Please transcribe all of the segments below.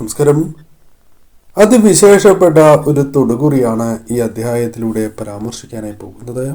നമസ്കാരം. അതിവിശേഷപ്പെട്ട ഒരു തൊടുകുറിയാണ് ഈ അധ്യായത്തിലൂടെ പരാമർശിക്കാനായി പോകുന്നത്.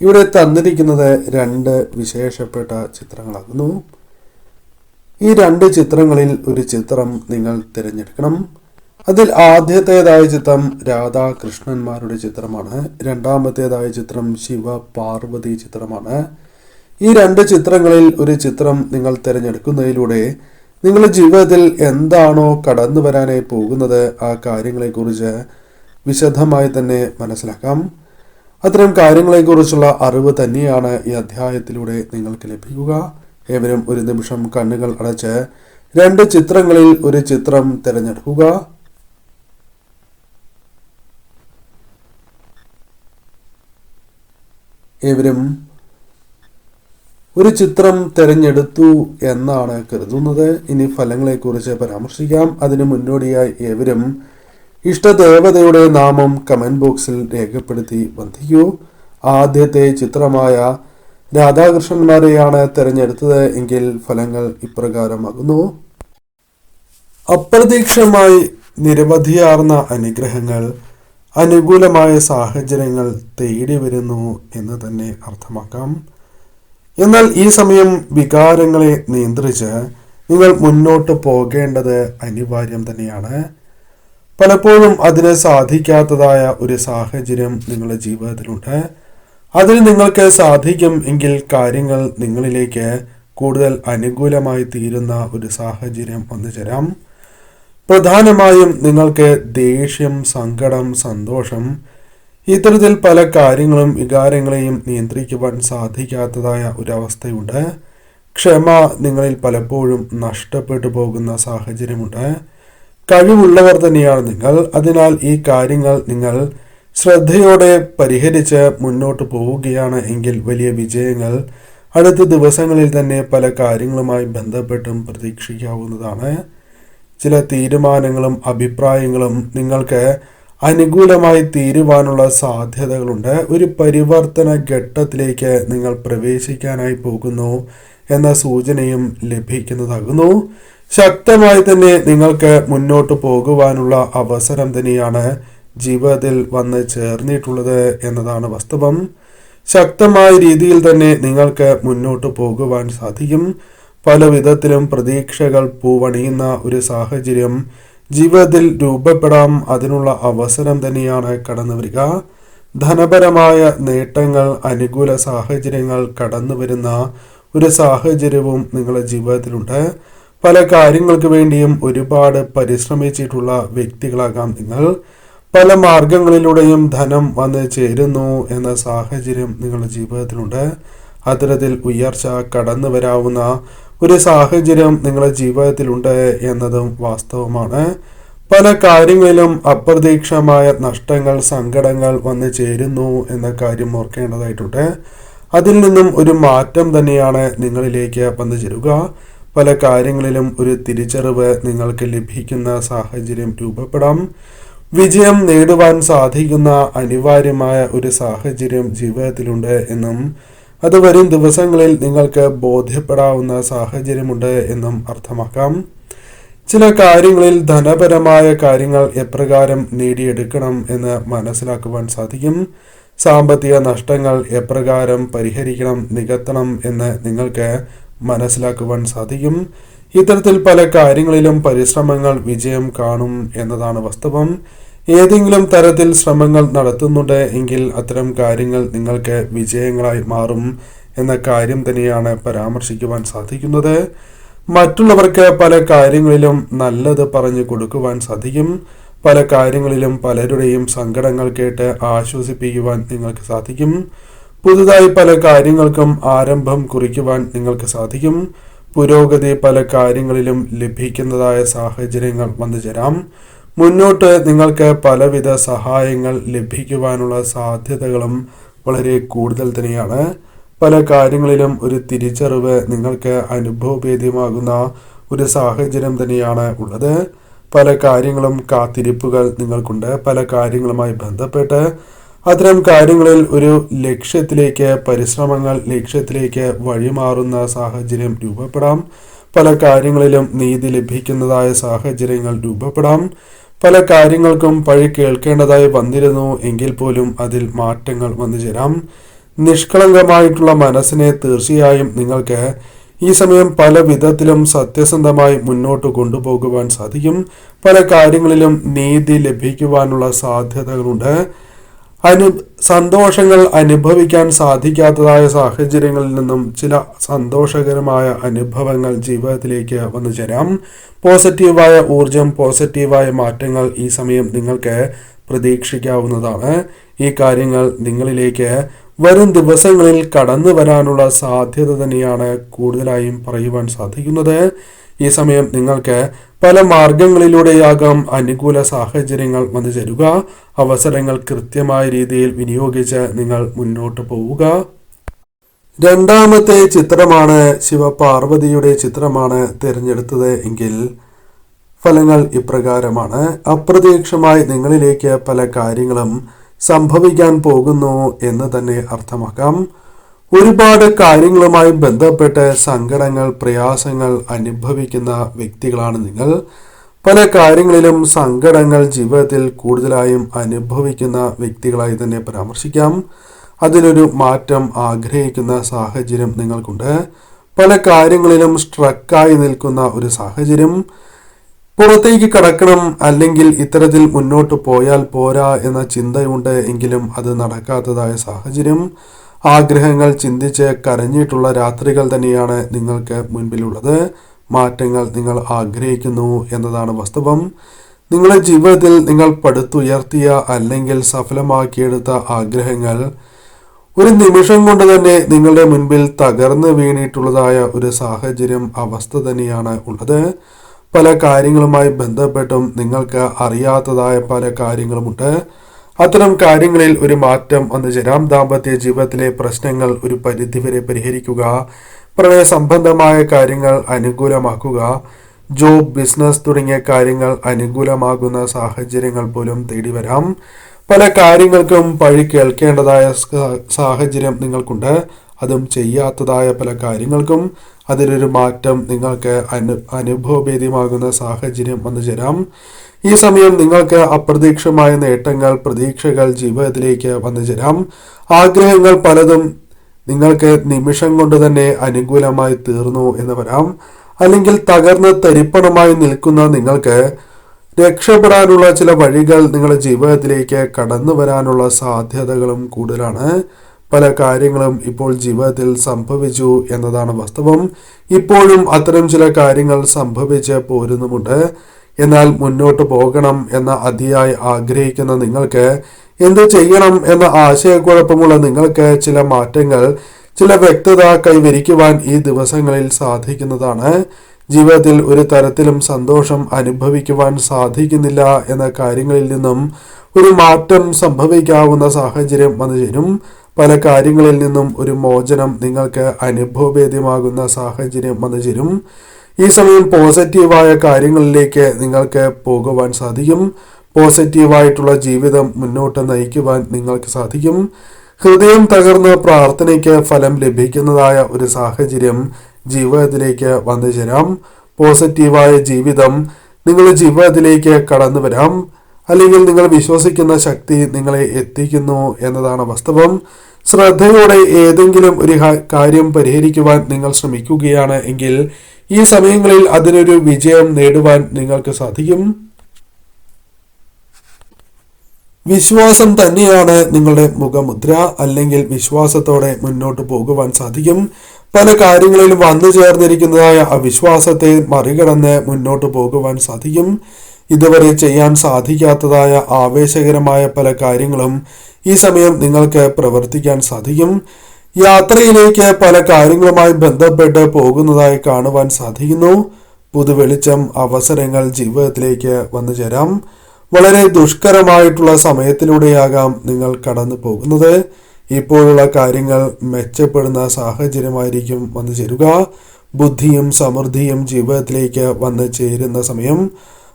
ഇവിടെ തന്നിരിക്കുന്നത് രണ്ട് വിശേഷപ്പെട്ട ചിത്രങ്ങളാകുന്നു. ഈ രണ്ട് ചിത്രങ്ങളിൽ ഒരു ചിത്രം നിങ്ങൾ തിരഞ്ഞെടുക്കണം. അതിൽ ആദ്യത്തേതായ ചിത്രം രാധാകൃഷ്ണന്മാരുടെ ചിത്രമാണ്. രണ്ടാമത്തേതായ ചിത്രം ശിവ പാർവതി ചിത്രമാണ്. ഈ രണ്ട് ചിത്രങ്ങളിൽ ഒരു ചിത്രം നിങ്ങൾ തിരഞ്ഞെടുക്കുന്നതിലൂടെ നിങ്ങളുടെ ജീവിതത്തിൽ എന്താണോ കടന്നു വരാനായി പോകുന്നത് ആ കാര്യങ്ങളെക്കുറിച്ച് വിശദമായി തന്നെ മനസ്സിലാക്കാം. അത്തരം കാര്യങ്ങളെക്കുറിച്ചുള്ള അറിവ് തന്നെയാണ് ഈ അധ്യായത്തിലൂടെ നിങ്ങൾക്ക് ലഭിക്കുക. ഏവരും ഒരു നിമിഷം കണ്ണുകൾ അടച്ച് രണ്ട് ചിത്രങ്ങളിൽ ഒരു ചിത്രം തിരഞ്ഞെടുക്കുക. ഏവരും ഒരു ചിത്രം തിരഞ്ഞെടുത്തു എന്നാണ് കരുതുന്നത്. ഇനി ഫലങ്ങളെക്കുറിച്ച് പരാമർശിക്കാം. അതിന് മുന്നോടിയായി ഏവരും ഇഷ്ടദേവതയുടെ നാമം കമന്റ് ബോക്സിൽ രേഖപ്പെടുത്തി വന്ധിക്കൂ ആദ്യത്തെ ചിത്രമായ രാധാകൃഷ്ണന്മാരെയാണ് തിരഞ്ഞെടുത്തത് എങ്കിൽ ഫലങ്ങൾ ഇപ്രകാരമാകുന്നു. അപ്രതീക്ഷമായി നിരവധിയാർന്ന അനുഗ്രഹങ്ങൾ അനുകൂലമായ സാഹചര്യങ്ങൾ തേടി വരുന്നു എന്ന് തന്നെ അർത്ഥമാക്കാം. എന്നാൽ ഈ സമയം വികാരങ്ങളെ നിയന്ത്രിച്ച് നിങ്ങൾ മുന്നോട്ട് പോകേണ്ടത് അനിവാര്യം തന്നെയാണ്. പലപ്പോഴും അതിന് സാധിക്കാത്തതായ ഒരു സാഹചര്യം നിങ്ങളുടെ ജീവിതത്തിലുണ്ട്. അതിന് നിങ്ങൾക്ക് സാധിക്കും എങ്കിൽ കാര്യങ്ങൾ നിങ്ങളിലേക്ക് കൂടുതൽ അനുകൂലമായി തീരുന്ന ഒരു സാഹചര്യം വന്നു ചേരാം. പ്രധാനമായും നിങ്ങൾക്ക് ദേഷ്യം സങ്കടം സന്തോഷം ഇത്തരത്തിൽ പല കാര്യങ്ങളും വികാരങ്ങളെയും നിയന്ത്രിക്കുവാൻ സാധിക്കാത്തതായ ഒരവസ്ഥയുണ്ട്. ക്ഷമ നിങ്ങളിൽ പലപ്പോഴും നഷ്ടപ്പെട്ടു പോകുന്ന സാഹചര്യമുണ്ട്. കഴിവുള്ളവർ തന്നെയാണ് നിങ്ങൾ. അതിനാൽ ഈ കാര്യങ്ങൾ നിങ്ങൾ ശ്രദ്ധയോടെ പരിഹരിച്ച് മുന്നോട്ട് പോവുകയാണ് എങ്കിൽ വലിയ വിജയങ്ങൾ അടുത്ത ദിവസങ്ങളിൽ തന്നെ പല കാര്യങ്ങളുമായി ബന്ധപ്പെട്ടും പ്രതീക്ഷിക്കാവുന്നതാണ്. ചില തീരുമാനങ്ങളും അഭിപ്രായങ്ങളും നിങ്ങൾക്ക് അനുകൂലമായി തീരുവാനുള്ള സാധ്യതകളുണ്ട്. ഒരു പരിവർത്തന ഘട്ടത്തിലേക്ക് നിങ്ങൾ പ്രവേശിക്കാനായി പോകുന്നു എന്ന സൂചനയും ലഭിക്കുന്നതാകുന്നു. ശക്തമായി തന്നെ നിങ്ങൾക്ക് മുന്നോട്ട് പോകുവാനുള്ള അവസരം തന്നെയാണ് ജീവിതത്തിൽ വന്ന് ചേർന്നിട്ടുള്ളത് എന്നതാണ് വാസ്തവം. ശക്തമായ രീതിയിൽ തന്നെ നിങ്ങൾക്ക് മുന്നോട്ട് പോകുവാൻ സാധിക്കും. പല വിധത്തിലും പ്രതീക്ഷകൾ പൂവണിയുന്ന ഒരു സാഹചര്യം ജീവിതത്തിൽ രൂപപ്പെടാം. അതിനുള്ള അവസരം തന്നെയാണ് കടന്നു വരിക. ധനപരമായ നേട്ടങ്ങൾ അനുകൂല സാഹചര്യങ്ങൾ കടന്നു വരുന്ന ഒരു സാഹചര്യവും നിങ്ങളുടെ ജീവിതത്തിലുണ്ട്. പല കാര്യങ്ങൾക്ക് വേണ്ടിയും ഒരുപാട് പരിശ്രമിച്ചിട്ടുള്ള വ്യക്തികളാകാം നിങ്ങൾ. പല മാർഗങ്ങളിലൂടെയും ധനം വന്ന് ചേരുന്നു എന്ന സാഹചര്യം നിങ്ങളുടെ ജീവിതത്തിലുണ്ട്. അത്തരത്തിൽ ഉയർച്ച കടന്നു വരാവുന്ന ഒരു സാഹചര്യം നിങ്ങളുടെ ജീവിതത്തിലുണ്ട് എന്നതും വാസ്തവമാണ്. പല കാര്യങ്ങളിലും അപ്രതീക്ഷമായ നഷ്ടങ്ങൾ സങ്കടങ്ങൾ വന്നു ചേരുന്നു എന്ന കാര്യം ഓർക്കേണ്ടതായിട്ടുണ്ട്. അതിൽ നിന്നും ഒരു മാറ്റം തന്നെയാണ് നിങ്ങളിലേക്ക് വന്നു ചേരുക. പല കാര്യങ്ങളിലും ഒരു തിരിച്ചറിവ് നിങ്ങൾക്ക് ലഭിക്കുന്ന സാഹചര്യം രൂപപ്പെടാം. വിജയം നേടുവാൻ സാധിക്കുന്ന അനിവാര്യമായ ഒരു സാഹചര്യം ജീവിതത്തിലുണ്ട് എന്നും അത് വരും ദിവസങ്ങളിൽ നിങ്ങൾക്ക് ബോധ്യപ്പെടാവുന്ന സാഹചര്യമുണ്ട് എന്നും അർത്ഥമാക്കാം. ചില കാര്യങ്ങളിൽ ധനപരമായ കാര്യങ്ങൾ എപ്രകാരം നേടിയെടുക്കണം എന്ന് മനസ്സിലാക്കുവാൻ സാധിക്കും. സാമ്പത്തിക നഷ്ടങ്ങൾ എപ്രകാരം പരിഹരിക്കണം നികത്തണം എന്ന് നിങ്ങൾക്ക് മനസ്സിലാക്കുവാൻ സാധിക്കും. ഇത്തരത്തിൽ പല കാര്യങ്ങളിലും പരിശ്രമങ്ങൾ വിജയം കാണും എന്നതാണ് വാസ്തവം. ഏതെങ്കിലും തരത്തിൽ ശ്രമങ്ങൾ നടത്തുന്നുണ്ട് എങ്കിൽ അത്തരം കാര്യങ്ങൾ നിങ്ങൾക്ക് വിജയങ്ങളായി മാറും എന്ന കാര്യം തന്നെയാണ് പരാമർശിക്കുവാൻ സാധിക്കുന്നത്. മറ്റുള്ളവർക്ക് പല കാര്യങ്ങളിലും നല്ലത് പറഞ്ഞു കൊടുക്കുവാൻ സാധിക്കും. പല കാര്യങ്ങളിലും പലരുടെയും സങ്കടങ്ങൾ കേട്ട് ആശ്വസിപ്പിക്കുവാൻ നിങ്ങൾക്ക് സാധിക്കും. പുതുതായി പല കാര്യങ്ങൾക്കും ആരംഭം കുറിക്കുവാൻ നിങ്ങൾക്ക് സാധിക്കും. പുരോഗതി പല കാര്യങ്ങളിലും ലഭിക്കുന്നതായ സാഹചര്യങ്ങൾ വന്നു ചേരാം മുന്നോട്ട് നിങ്ങൾക്ക് പലവിധ സഹായങ്ങൾ ലഭിക്കുവാനുള്ള സാധ്യതകളും വളരെ കൂടുതൽ തന്നെയാണ്. പല കാര്യങ്ങളിലും ഒരു തിരിച്ചറിവ് നിങ്ങൾക്ക് അനുഭവഭേദ്യമാകുന്ന ഒരു സാഹചര്യം തന്നെയാണ് ഉള്ളത്. പല കാര്യങ്ങളും കാത്തിരിപ്പുകൾ നിങ്ങൾക്കുണ്ട്. പല കാര്യങ്ങളുമായി ബന്ധപ്പെട്ട് അത്തരം കാര്യങ്ങളിൽ ഒരു ലക്ഷ്യത്തിലേക്ക് പരിശ്രമങ്ങൾ ലക്ഷ്യത്തിലേക്ക് വഴിമാറുന്ന സാഹചര്യം രൂപപ്പെടാം. പല കാര്യങ്ങളിലും നീതി ലഭിക്കുന്നതായ സാഹചര്യങ്ങൾ രൂപപ്പെടാം. പല കാര്യങ്ങൾക്കും പഴി കേൾക്കേണ്ടതായി വന്നിരുന്നു എങ്കിൽ പോലും അതിൽ മാറ്റങ്ങൾ വന്നു ചേരാം. നിഷ്കളങ്കമായിട്ടുള്ള മനസ്സിനെ തീർച്ചയായും നിങ്ങൾക്ക് ഈ സമയം പല വിധത്തിലും സത്യസന്ധമായി മുന്നോട്ട് കൊണ്ടുപോകുവാൻ സാധിക്കും. പല കാര്യങ്ങളിലും നീതി ലഭിക്കുവാനുള്ള സാധ്യതകളുണ്ട്. അനു സന്തോഷങ്ങൾ അനുഭവിക്കാൻ സാധിക്കാത്തതായ സാഹചര്യങ്ങളിൽ നിന്നും ചില സന്തോഷകരമായ അനുഭവങ്ങൾ ജീവിതത്തിലേക്ക് വന്നു ചേരാം. പോസിറ്റീവായ ഊർജം പോസിറ്റീവായ മാറ്റങ്ങൾ ഈ സമയം നിങ്ങൾക്ക് പ്രതീക്ഷിക്കാവുന്നതാണ്. ഈ കാര്യങ്ങൾ നിങ്ങളിലേക്ക് വരും ദിവസങ്ങളിൽ കടന്നു വരാനുള്ള സാധ്യത തന്നെയാണ് കൂടുതലായും പറയുവാൻ സാധിക്കുന്നത്. ഈ സമയം നിങ്ങൾക്ക് പല മാർഗങ്ങളിലൂടെയാകാം അനുകൂല സാഹചര്യങ്ങൾ വന്നു ചേരുക. അവസരങ്ങൾ കൃത്യമായ രീതിയിൽ വിനിയോഗിച്ച് നിങ്ങൾ മുന്നോട്ട് പോവുക. രണ്ടാമത്തെ ചിത്രമാണ് ശിവപാർവതിയുടെ ചിത്രമാണ് തിരഞ്ഞെടുത്തത് എങ്കിൽ ഫലങ്ങൾ ഇപ്രകാരമാണ്. അപ്രതീക്ഷമായി നിങ്ങളിലേക്ക് പല കാര്യങ്ങളും സംഭവിക്കാൻ പോകുന്നു എന്ന് തന്നെ അർത്ഥമാക്കാം. ഒരുപാട് കാര്യങ്ങളുമായി ബന്ധപ്പെട്ട് സങ്കടങ്ങൾ പ്രയാസങ്ങൾ അനുഭവിക്കുന്ന വ്യക്തികളാണ് നിങ്ങൾ. പല കാര്യങ്ങളിലും സങ്കടങ്ങൾ ജീവിതത്തിൽ കൂടുതലായും അനുഭവിക്കുന്ന വ്യക്തികളായി തന്നെ പരാമർശിക്കാം. അതിനൊരു മാറ്റം ആഗ്രഹിക്കുന്ന സാഹചര്യം നിങ്ങൾക്കുണ്ട്. പല കാര്യങ്ങളിലും സ്ട്രക്കായി നിൽക്കുന്ന ഒരു സാഹചര്യം. പുറത്തേക്ക് കടക്കണം അല്ലെങ്കിൽ ഇത്തരത്തിൽ മുന്നോട്ട് പോയാൽ പോരാ എന്ന ചിന്തയുണ്ട് എങ്കിലും അത് നടക്കാത്തതായ സാഹചര്യം. ആഗ്രഹങ്ങൾ ചിന്തിച്ച് കരഞ്ഞിട്ടുള്ള രാത്രികൾ തന്നെയാണ് നിങ്ങൾക്ക് മുൻപിലുള്ളത്. മാറ്റങ്ങൾ നിങ്ങൾ ആഗ്രഹിക്കുന്നു എന്നതാണ് വാസ്തവം. നിങ്ങളുടെ ജീവിതത്തിൽ നിങ്ങൾ പടുത്തുയർത്തിയ അല്ലെങ്കിൽ സഫലമാക്കിയെടുത്ത ആഗ്രഹങ്ങൾ ഒരു നിമിഷം കൊണ്ട് തന്നെ നിങ്ങളുടെ മുൻപിൽ തകർന്നു വീണിട്ടുള്ളതായ ഒരു സാഹചര്യം അവസ്ഥ തന്നെയാണ് ഉള്ളത്. പല കാര്യങ്ങളുമായി ബന്ധപ്പെട്ടും നിങ്ങൾക്ക് അറിയാത്തതായ പല കാര്യങ്ങളുമുണ്ട്. അത്തരം കാര്യങ്ങളിൽ ഒരു മാറ്റം വന്നു ചേരാം ദാമ്പത്യ ജീവിതത്തിലെ പ്രശ്നങ്ങൾ ഒരു പരിധിവരെ പരിഹരിക്കുക പ്രണയ സംബന്ധമായ കാര്യങ്ങൾ അനുകൂലമാക്കുക ജോബ് ബിസിനസ് തുടങ്ങിയ കാര്യങ്ങൾ അനുകൂലമാകുന്ന സാഹചര്യങ്ങൾ പോലും തേടി വരാം. പല കാര്യങ്ങൾക്കും പഴി കേൾക്കേണ്ടതായ സാഹചര്യം നിങ്ങൾക്കുണ്ട്. അതും ചെയ്യാത്തതായ പല കാര്യങ്ങൾക്കും അതിലൊരു മാറ്റം നിങ്ങൾക്ക് അനു അനുഭവഭേദ്യമാകുന്ന സാഹചര്യം വന്നു ചേരാം. ഈ സമയം നിങ്ങൾക്ക് അപ്രതീക്ഷമായ നേട്ടങ്ങൾ പ്രതീക്ഷകൾ ജീവിതത്തിലേക്ക് വന്നു ചേരാം. ആഗ്രഹങ്ങൾ പലതും നിങ്ങൾക്ക് നിമിഷം കൊണ്ട് തന്നെ അനുകൂലമായി തീർന്നു എന്ന് വരാം. അല്ലെങ്കിൽ തകർന്ന് തരിപ്പണമായി നിൽക്കുന്ന നിങ്ങൾക്ക് രക്ഷപ്പെടാനുള്ള ചില വഴികൾ നിങ്ങളുടെ ജീവിതത്തിലേക്ക് കടന്നു വരാനുള്ള സാധ്യതകളും കൂടുതലാണ്. പല കാര്യങ്ങളും ഇപ്പോൾ ജീവിതത്തിൽ സംഭവിച്ചു എന്നതാണ് വാസ്തവം. ഇപ്പോഴും അത്തരം ചില കാര്യങ്ങൾ സംഭവിച്ച് പോരുന്നുമുണ്ട്. എന്നാൽ മുന്നോട്ട് പോകണം എന്ന അതിയായി ആഗ്രഹിക്കുന്ന നിങ്ങൾക്ക് എന്ത് ചെയ്യണം എന്ന ആശയക്കുഴപ്പമുള്ള നിങ്ങൾക്ക് ചില മാറ്റങ്ങൾ ചില വ്യക്തത കൈവരിക്കുവാൻ ഈ ദിവസങ്ങളിൽ സാധിക്കുന്നതാണ്. ജീവിതത്തിൽ ഒരു തരത്തിലും സന്തോഷം അനുഭവിക്കുവാൻ സാധിക്കുന്നില്ല എന്ന കാര്യങ്ങളിൽ നിന്നും ഒരു മാറ്റം സംഭവിക്കാവുന്ന സാഹചര്യം വന്നു പല കാര്യങ്ങളിൽ നിന്നും ഒരു മോചനം നിങ്ങൾക്ക് അനുഭവഭേദ്യമാകുന്ന സാഹചര്യം വന്നു ചേരും. ഈ സമയം പോസിറ്റീവായ കാര്യങ്ങളിലേക്ക് നിങ്ങൾക്ക് പോകുവാൻ സാധിക്കും. പോസിറ്റീവായിട്ടുള്ള ജീവിതം മുന്നോട്ട് നയിക്കുവാൻ നിങ്ങൾക്ക് സാധിക്കും. ഹൃദയം തകർന്ന് പ്രാർത്ഥനയ്ക്ക് ഫലം ലഭിക്കുന്നതായ ഒരു സാഹചര്യം ജീവിതത്തിലേക്ക് വന്നു ചേരാം. പോസിറ്റീവായ ജീവിതം നിങ്ങളുടെ ജീവിതത്തിലേക്ക് കടന്നു വരാം. അല്ലെങ്കിൽ നിങ്ങൾ വിശ്വസിക്കുന്ന ശക്തി നിങ്ങളെ എത്തിക്കുന്നു എന്നതാണ് വാസ്തവം. ശ്രദ്ധയോടെ ഏതെങ്കിലും ഒരു കാര്യം പരിഹരിക്കുവാൻ നിങ്ങൾ ശ്രമിക്കുകയാണ് എങ്കിൽ ഈ സമയങ്ങളിൽ അതിനൊരു വിജയം നേടുവാൻ നിങ്ങൾക്ക് സാധിക്കും. വിശ്വാസം തന്നെയാണ് നിങ്ങളുടെ മുഖമുദ്ര. അല്ലെങ്കിൽ വിശ്വാസത്തോടെ മുന്നോട്ട് പോകുവാൻ സാധിക്കും. പല കാര്യങ്ങളിലും വന്നു ചേർന്നിരിക്കുന്നതായ അവിശ്വാസത്തെ മറികടന്ന് മുന്നോട്ട് പോകുവാൻ സാധിക്കും. ഇതുവരെ ചെയ്യാൻ സാധിക്കാത്തതായ ആവേശകരമായ പല കാര്യങ്ങളും ഈ സമയം നിങ്ങൾക്ക് പ്രവർത്തിക്കാൻ സാധിക്കും. യാത്രയിലേക്ക് പല കാര്യങ്ങളുമായി ബന്ധപ്പെട്ട് പോകുന്നതായി കാണുവാൻ സാധിക്കുന്നു. പുതുവെളിച്ചം അവസരങ്ങൾ ജീവിതത്തിലേക്ക് വന്നു ചേരാം. വളരെ ദുഷ്കരമായിട്ടുള്ള സമയത്തിലൂടെയാകാം നിങ്ങൾ കടന്നു പോകുന്നത്. ഇപ്പോഴുള്ള കാര്യങ്ങൾ മെച്ചപ്പെടുന്ന സാഹചര്യമായിരിക്കും വന്നു ചേരുക. ബുദ്ധിയും സമൃദ്ധിയും ജീവിതത്തിലേക്ക് വന്നു ചേരുന്ന സമയം.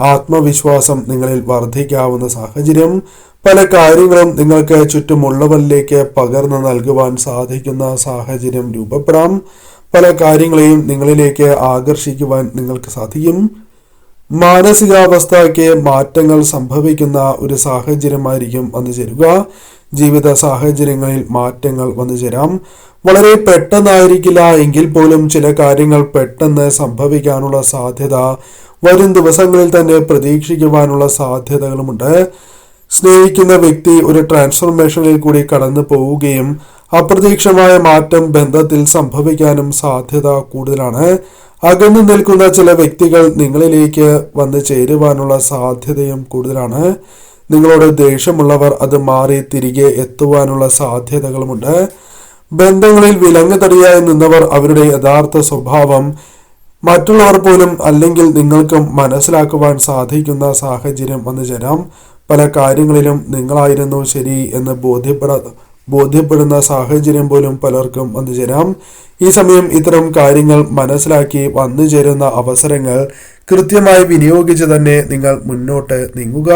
ആത്മവിശ്വാസം നിങ്ങളിൽ വർദ്ധിക്കാവുന്ന സാഹചര്യം. പല കാര്യങ്ങളും നിങ്ങൾക്ക് ചുറ്റുമുള്ളവരിലേക്ക് പകർന്നു നൽകുവാൻ സാധിക്കുന്ന സാഹചര്യം രൂപപ്പെടാം. പല കാര്യങ്ങളെയും നിങ്ങളിലേക്ക് ആകർഷിക്കുവാൻ നിങ്ങൾക്ക് സാധിക്കും. മാനസികാവസ്ഥയ്ക്ക് മാറ്റങ്ങൾ സംഭവിക്കുന്ന ഒരു സാഹചര്യമായിരിക്കും വന്നു ചേരുക. ജീവിത സാഹചര്യങ്ങളിൽ മാറ്റങ്ങൾ വന്നു ചേരാം. വളരെ പെട്ടെന്നായിരിക്കില്ല എങ്കിൽ പോലും ചില കാര്യങ്ങൾ പെട്ടെന്ന് സംഭവിക്കാനുള്ള സാധ്യത വരും ദിവസങ്ങളിൽ തന്നെ പ്രതീക്ഷിക്കുവാനുള്ള സാധ്യതകളുമുണ്ട്. സ്നേഹിക്കുന്ന വ്യക്തി ഒരു ട്രാൻസ്ഫോർമേഷനിൽ കൂടി കടന്നു പോവുകയും അപ്രതീക്ഷമായ മാറ്റം ബന്ധത്തിൽ സംഭവിക്കാനും സാധ്യത കൂടുതലാണ്. അകന്നു നിൽക്കുന്ന ചില വ്യക്തികൾ നിങ്ങളിലേക്ക് വന്നു ചേരുവാനുള്ള സാധ്യതയും കൂടുതലാണ്. നിങ്ങളോട് ദേഷ്യമുള്ളവർ അത് മാറി തിരികെ എത്തുവാനുള്ള സാധ്യതകളുമുണ്ട്. ബന്ധങ്ങളിൽ വിലങ്ങ് തടിയായി നിന്നവർ അവരുടെ യഥാർത്ഥ സ്വഭാവം മറ്റുള്ളവർ പോലും അല്ലെങ്കിൽ നിങ്ങൾക്കും മനസ്സിലാക്കുവാൻ സാധിക്കുന്ന സാഹചര്യം വന്നു ചേരാം. പല കാര്യങ്ങളിലും നിങ്ങളായിരുന്നു ശരി എന്ന് ബോധ്യപ്പെടാ ബോധ്യപ്പെടുന്ന സാഹചര്യം പോലും പലർക്കും വന്നു ചേരാം. ഈ സമയം ഇത്തരം കാര്യങ്ങൾ മനസ്സിലാക്കി വന്നു ചേരുന്ന അവസരങ്ങൾ കൃത്യമായി വിനിയോഗിച്ച് തന്നെ നിങ്ങൾ മുന്നോട്ട് നീങ്ങുക.